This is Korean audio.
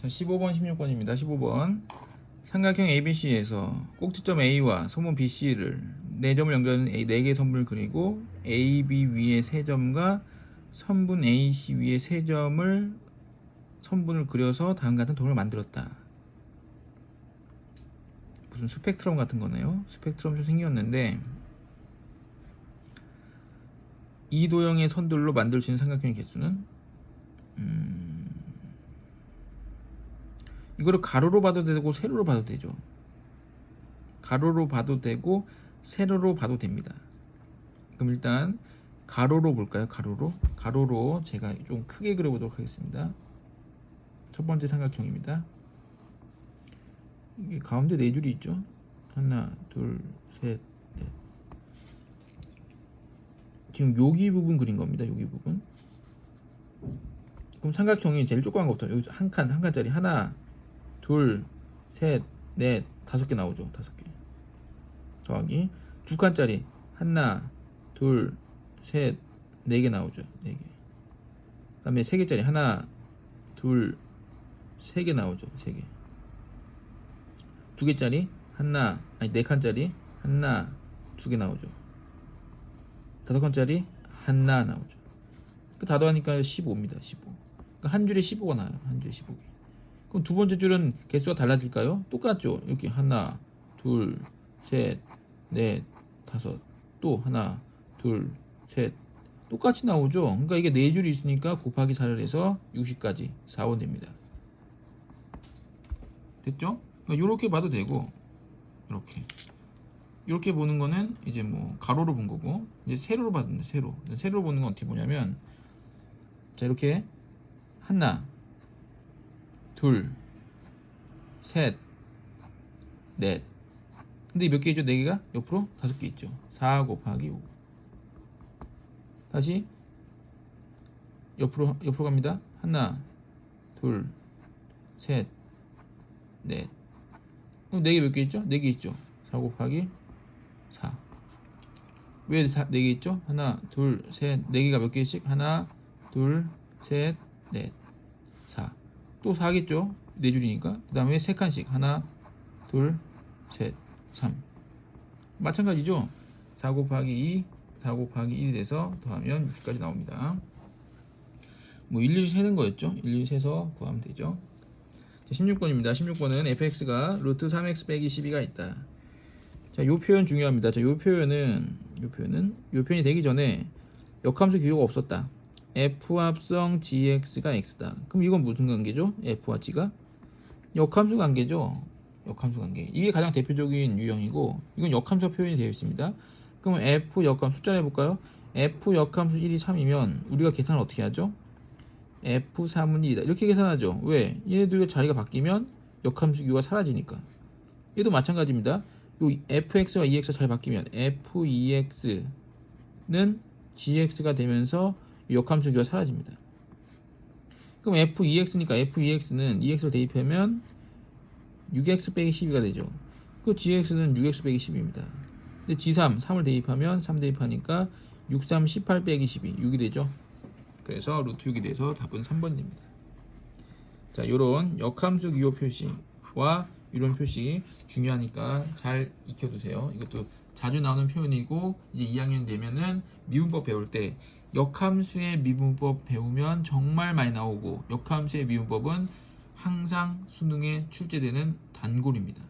자, 15번, 16번입니다. 15번. 삼각형 ABC에서 꼭지점 A와 소문 BC를 4점을 연결하는 A 4개의 선분을 그리고 AB 위에 3점과 선분 AC 위에 3점을 선분을 그려서 다음과 같은 도형을 만들었다. 무슨 스펙트럼 같은 거네요. 스펙트럼 좀 생겼는데 이 도형의 선들로 만들 수 있는 삼각형의 개수는 음, 이거를 가로로 봐도 되고 세로로 봐도 되죠. 가로로 봐도 되고 세로로 봐도 됩니다. 그럼 일단 가로로 볼까요? 가로로 가로로 제가 좀 크게 그려보도록 하겠습니다. 첫 번째 삼각형입니다. 이게 가운데 네 줄이 있죠. 하나, 둘, 셋, 넷. 지금 여기 부분 그린 겁니다. 여기 부분. 그럼 삼각형이 제일 조그만 것부터 여기 한 칸, 한 칸짜리 하나, 둘, 셋, 넷, 다섯 개 나오죠. 다섯 개. 더하기 두 칸짜리 하나, 둘, 셋, 네 개 나오죠. 네 개. 그다음에 세 개짜리 하나, 둘, 세 개 나오죠. 세 개. 두 개짜리 하나, 아니 네 칸짜리 하나, 두 개 나오죠. 다섯 칸짜리 하나 나오죠. 그 다 더하니까 15입니다. 15. 그러니까 한 줄에 15가 나요. 한 줄에 15개. 그럼 두 번째 줄은 개수가 달라질까요? 똑같죠. 이렇게 하나, 둘, 셋, 넷, 다섯. 또 하나, 둘, 셋. 똑같이 나오죠. 그러니까 이게 네 줄이 있으니까 곱하기 4를 해서 60까지 4원 됩니다. 됐죠? 그러니까 이렇게 봐도 되고 이렇게 이렇게 보는 거는 이제 뭐 가로로 본 거고 이제 세로로 봤는데 세로 세로로 보는 건 어떻게 보냐면 자 이렇게 하나 둘 셋 넷 근데 몇 개 있죠? 네 개가 옆으로 다섯 개 있죠 4 곱하기 5 다시 옆으로 옆으로 갑니다 하나 둘 셋 넷 그럼 4개 몇 개 있죠? 4개 있죠. 4 곱하기 4. 왜 4, 4개 있죠? 하나, 둘, 셋, 4개가 몇 개씩? 하나, 둘, 셋, 넷, 4. 또 4겠죠? 4줄이니까. 그 다음에 3칸씩. 하나, 둘, 셋, 3. 마찬가지죠? 4 곱하기 2, 4 곱하기 1이 돼서 더하면 60까지 나옵니다. 뭐 일일이 세는 거였죠? 일일이 세서 구하면 되죠. 자, 16번입니다. 16번은 fx가 루트 3x 빼기 12가 있다. 자, 요 표현 중요합니다. 자, 요 표현은 요 표현은 요 표현이 되기 전에 역함수 기호가 없었다. F 합성 gx가 x다. 그럼 이건 무슨 관계죠? f와 g가 역함수 관계죠. 역함수 관계. 이게 가장 대표적인 유형이고 이건 역함수 표현이 되어 있습니다. 그럼 f 역함 숫자 내 볼까요? f 역함수 1이 3이면 우리가 계산을 어떻게 하죠? F3은 1이다. 이렇게 계산하죠. 왜? 얘네들 자리가 바뀌면 역함수 기호가 사라지니까. 얘도 마찬가지입니다. 요 fx와 ex가 잘 바뀌면 f2x는 gx가 되면서 역함수 기호가 사라집니다. 그럼 f2x니까 f2x는 2x를 대입하면 6x 빼기 12가 되죠. 그 gx는 6x 빼기 10입니다. 근데 g3, 3을 대입하면 3 대입하니까 6, 3, 18 빼기 12, 6이 되죠. 그래서 루트 6이 돼서 답은 3번입니다. 자, 요런 역함수 기호 표시와 이런 표시 중요하니까 잘 익혀두세요. 이것도 자주 나오는 표현이고 이제 2학년 되면은 미분법 배울 때 역함수의 미분법 배우면 정말 많이 나오고 역함수의 미분법은 항상 수능에 출제되는 단골입니다.